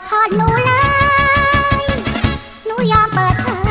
ดคอดหนูเลย หนูยอมเปิดเผย